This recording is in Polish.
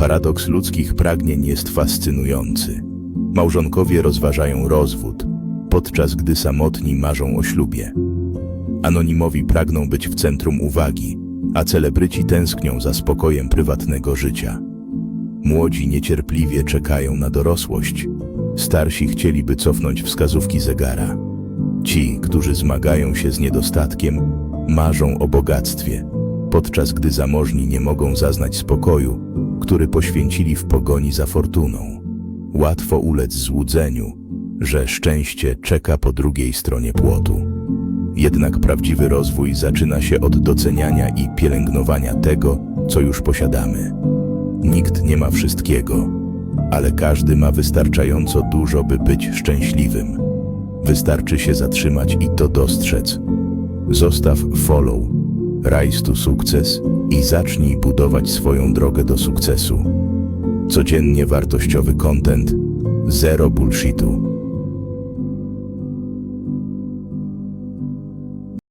Paradoks ludzkich pragnień jest fascynujący. Małżonkowie rozważają rozwód, podczas gdy samotni marzą o ślubie. Anonimowi pragną być w centrum uwagi, a celebryci tęsknią za spokojem prywatnego życia. Młodzi niecierpliwie czekają na dorosłość, starsi chcieliby cofnąć wskazówki zegara. Ci, którzy zmagają się z niedostatkiem, marzą o bogactwie, podczas gdy zamożni nie mogą zaznać spokoju, który poświęcili w pogoni za fortuną. Łatwo ulec złudzeniu, że szczęście czeka po drugiej stronie płotu. Jednak prawdziwy rozwój zaczyna się od doceniania i pielęgnowania tego, co już posiadamy. Nikt nie ma wszystkiego, ale każdy ma wystarczająco dużo, by być szczęśliwym. Wystarczy się zatrzymać i to dostrzec. Zostaw follow, rise to sukces i zacznij budować swoją drogę do sukcesu. Codziennie wartościowy content, zero bullshitu.